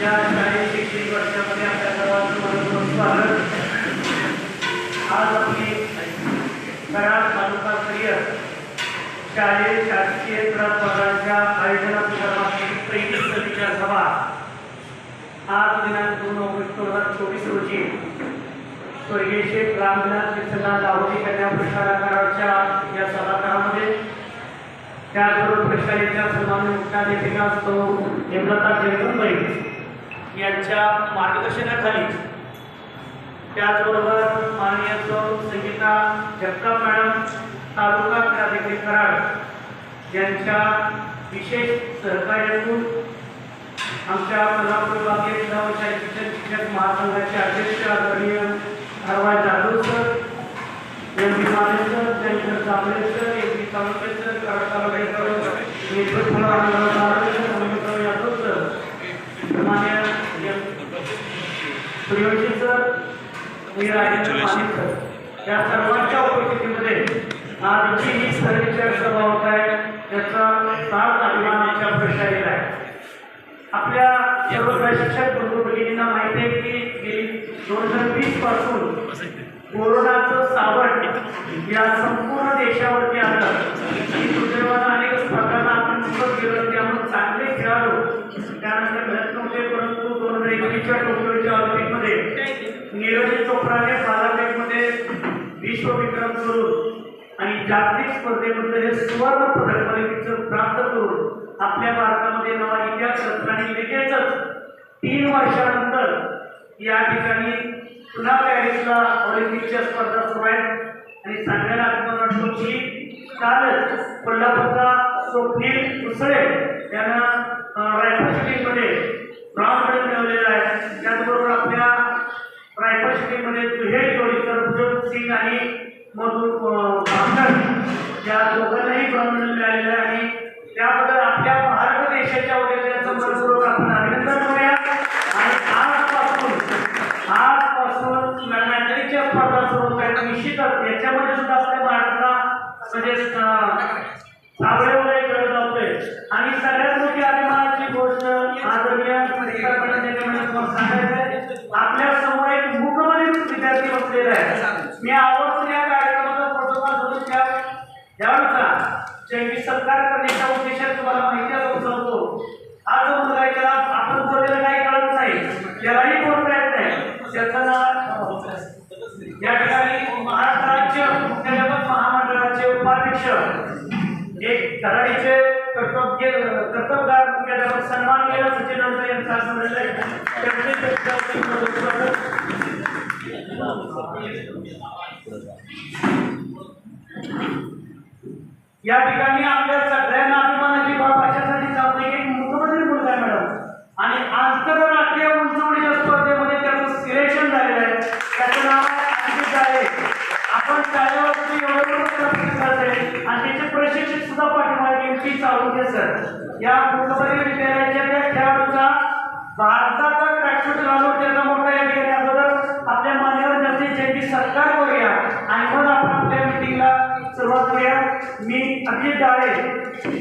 या वर्षामध्ये आपल्या सर्वांचं मनपूर्वक स्वागत. आज आपली कराड शालेय शासकीय पहिली सभा आज दिनांक दोन ऑगस्ट दोन हजार चोवीस रोजी स्वर्गीय शेख रामनाथ कृष्णनाथ दावोजी कन्या पुरस्कार या सभागृहामध्ये त्याचबरोबर प्रशालेच्या सन्मान्य मुख्याध्यापिका सौ हेमलता जयगंबाई यांच्या मार्गदर्शनाखाली. त्याचबरोबर माननीय सौ संगीता जगताप मॅडम तालुका क्रांतिकारी कराड यांच्या विशेष सहकार्यातून आमच्या कोल्हापूर विभागीय जिल्हा व शिक्षण शिक्षक महासंघाचे अध्यक्ष आदरणीय हरवाय Jadhav sir M. P Mane sir त्यांचं Jambhale sir M P Sawante sir Karad taluka नेतृत्व सर यादव सर मान्य एम सूर्यवंशी सर मी राजेंद्र या सर्वांच्या उपस्थितीमध्ये आज जी ही सर्वेक्षण सभा होत आहे. त्याचा सात अभिमानाच्या प्रशालेला आहे. आपल्या सर्व प्रशिक्षक बंधू भगिनींना माहिती आहे की गेली दोन हजार वीसपासून कोरोनाचं सावट या संपूर्ण देशावरती आलं. की दुर्दैवानं अनेक स्पर्धांना आपण चुकत गेलो त्यामुळे चांगले खेळाडू त्यानंतर घडत नव्हते परंतु एकवीसच्या टोकियोच्या ऑलिम्पिकमध्ये नीरज चोप्राने बालापेठमध्ये विश्वविक्रम करून आणि जागतिक स्पर्धेमध्ये हे सुवर्ण पदक पदकीचं प्राप्त करून आपल्या भारतामध्ये नवा इतिहास रचला आणि लगेचच तीन वर्षानंतर या ठिकाणी पुन्हा पॅरिसला ऑलिम्पिकच्या स्पर्धा सुरू आहेत. आणि सांगायला आपण वाटतो की कालच कोल्हापूरचा स्वप्नील कुसळे यानं सिंग आणि मधु या दोघांनाही ब्रॉन्झ मिळालेलं आहे. आणि त्याबद्दल आपल्या भारत देशाच्या वगैरे त्यांचं मनपूर्वक आपण अभिनंदन करूया. आणि आजपासून आजपासून मॅथमॅटिक्सच्या स्पर्धा सुरू होत आहेत निश्चितच याच्यामध्ये सुद्धा आपल्या भारताला म्हणजे सावळे वगैरे करत जातोय आणि सगळ्यात मोठी अभिमानाची गोष्ट आदरणीय पुरस्कार पडण्याच्या तुम्हाला सांगायचं आहे आपल्यासमोर एक मूकबधिर विद्यार्थी बसलेला आहे मी आवर्जून या कार्यक्रमाचा प्रोटोकॉल धरून त्या यावेळेचा सत्कार करण्याच्या उद्देशाने तुम्हाला माहिती असं सांगतो हा जो मुलगा आहे त्याला आपण बोललेलं काही कळत नाही. त्यालाही बोलता येत नाही त्याचं नाव या ठिकाणी महाराष्ट्र राज्य मुख्याध्यापक महामंडळाचे उपाध्यक्ष एक कराडीचे कर्तव्य कर्तव्यगार मुख्याध्यापक सन्मान केला सचिन अंतर यांचा असं आहे. त्यांचे त्यांच्या या ठिकाणी आपल्या सगळ्यांना अभिमानाची बाब अशासाठी चालते की मुख्यमंत्री मुलगा आहे मॅडम. आणि आंतरराष्ट्रीय उंचवडीच्या स्पर्धेमध्ये त्याचं सिलेक्शन झालेलं आहे. त्याचं नाव आहे आपण शाळेवरती एवढं मोठं आणि त्याचे प्रशिक्षक सुद्धा पाठिंबा एम पी चालू सर. या मुख्यमंत्री विद्यालयाच्या त्या खेळाडूचा भारताचा ट्रॅकसूट घालून त्याचा मोठा या ठिकाणी अगोदर आपल्या मान्यवर जास्तीत जयंती सत्कार करूया आणि मग आपण सुरुवात करूया. मी अजित डाळे